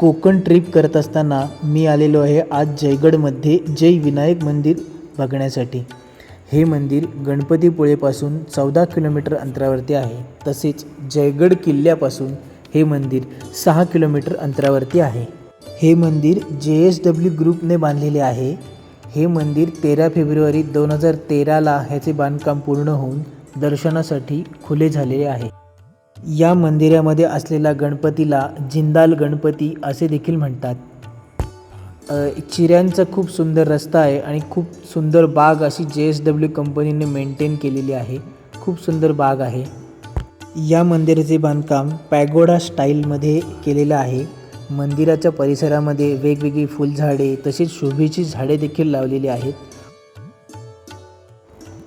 Konkan trip करत असताना मी आलेलो आहे आज जयगडमध्ये जय विनायक मंदिर बघण्यासाठी. हे मंदिर गणपतीपुळेपासून चौदा किलोमीटर अंतरावरती आहे. तसेच जयगड किल्ल्यापासून हे मंदिर सहा किलोमीटर अंतरावरती आहे. हे मंदिर जे एस डब्ल्यू ग्रुपने बांधलेले आहे. हे मंदिर तेरा फेब्रुवारी दोन हजार तेराला ह्याचे बांधकाम पूर्ण होऊन दर्शनासाठी खुले झालेले आहे. या मंदिरामध्ये असलेला गणपतीला जिंदाल गणपती असे देखील म्हणतात. चिऱ्यांचा खूप सुंदर रस्ता आहे आणि खूप सुंदर बाग अशी जे एस डब्ल्यू कंपनीने मेंटेन केलेली आहे. खूप सुंदर बाग आहे. या मंदिराचे बांधकाम पॅगोडा स्टाईलमध्ये केलेलं आहे. मंदिराच्या परिसरामध्ये वेगवेगळी फुलझाडे तसेच शोभेची झाडे देखील लावलेली आहेत.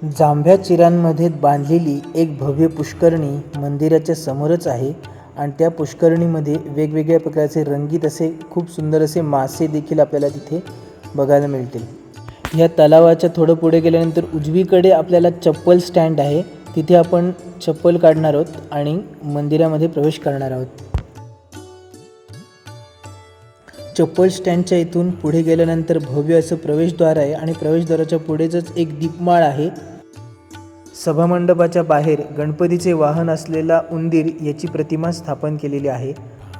जांभ्या चिरांमध्ये बांधलेली एक भव्य पुष्करणी मंदिराच्या समोरच आहे आणि त्या पुष्करणीमध्ये वेगवेगळ्या प्रकारचे रंगीत असे खूप सुंदर असे मासे देखील आपल्याला तिथे बघायला मिळतील. या तलावाच्या थोडं पुढे गेल्यानंतर उजवीकडे आपल्याला चप्पल स्टँड आहे. तिथे आपण चप्पल काढणार आहोत आणि मंदिरामध्ये प्रवेश करणार आहोत. चप्पल स्टँडच्या इथून पुढे गेल्यानंतर भव्य असं प्रवेशद्वार आहे आणि प्रवेशद्वाराच्या पुढेच एक दीपमाळ आहे. सभामंडपाच्या बाहेर गणपतीचे वाहन असलेला उंदीर याची प्रतिमा स्थापन केलेली आहे.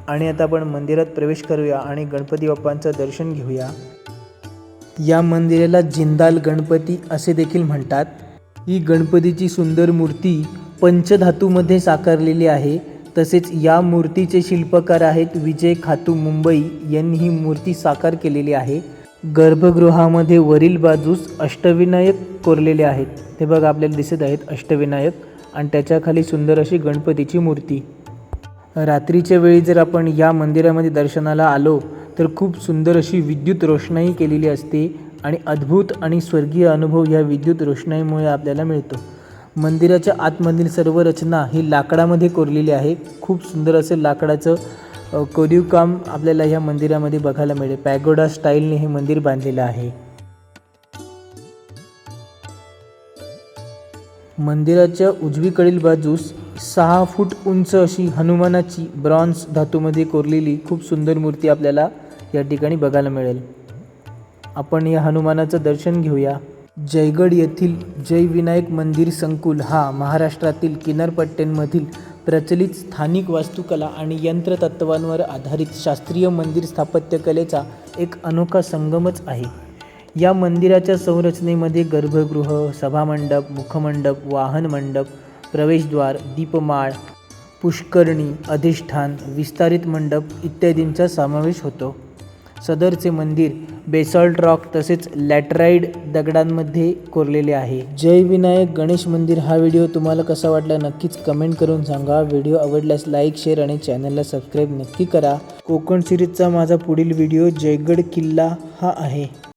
आणि आता आपण मंदिरात प्रवेश करूया आणि गणपती बाप्पांचं दर्शन घेऊया. या मंदिराला जिंदाल गणपती असे देखील म्हणतात. ही गणपतीची सुंदर मूर्ती पंचधातूमध्ये साकारलेली आहे. तसेच या मूर्तीचे शिल्पकार आहेत विजय खातू मुंबई यांनी ही मूर्ती साकार केलेली आहे. गर्भगृहामध्ये वरील बाजूस अष्टविनायक कोरलेले आहेत. ते बघा आपल्याला दिसत आहेत अष्टविनायक आणि त्याच्याखाली सुंदर अशी गणपतीची मूर्ती. रात्रीच्या वेळी जर आपण या मंदिरामध्ये दर्शनाला आलो तर खूप सुंदर अशी विद्युत रोषणाई केलेली असते आणि अद्भुत आणि स्वर्गीय अनुभव या विद्युत रोषणाईमुळे आपल्याला मिळतो. मंदिराच्या आतमधील सर्व रचना ही लाकडामध्ये कोरलेली आहे खूप सुंदर असं लाकडाचं कोरीव काम आपल्याला ह्या मंदिरामध्ये बघायला मिळेल. पॅगोडा स्टाईलने हे मंदिर बांधलेलं आहे. मंदिराच्या उजवीकडील बाजूस सहा फूट उंच अशी हनुमानाची ब्रॉन्झ धातूमध्ये कोरलेली खूप सुंदर मूर्ती आपल्याला या ठिकाणी बघायला मिळेल. आपण या हनुमानाचं दर्शन घेऊया. जयगड येथील जय विनायक मंदिर संकुल हा महाराष्ट्रातील किनारपट्ट्यांमधील प्रचलित स्थानिक वास्तुकला आणि यंत्रतत्वांवर आधारित शास्त्रीय मंदिर स्थापत्यकलेचा एक अनोखा संगमच आहे. या मंदिराच्या संरचनेमध्ये गर्भगृह सभामंडप मुखमंडप वाहन मंडप प्रवेशद्वार दीपमाळ पुष्करणी अधिष्ठान विस्तारित मंडप इत्यादींचा समावेश होतो. सदरचे मंदिर बेसॉल्ट रॉक तसेच लॅटराईड दगडांमध्ये कोरलेले आहे. जय विनायक गणेश मंदिर हा व्हिडिओ तुम्हाला कसा वाटला नक्कीच कमेंट करून सांगा. व्हिडिओ आवडल्यास लाईक शेअर आणि चॅनलला सबस्क्राईब नक्की करा. कोकण सिरीजचा माझा पुढील व्हिडिओ जयगड किल्ला हा आहे.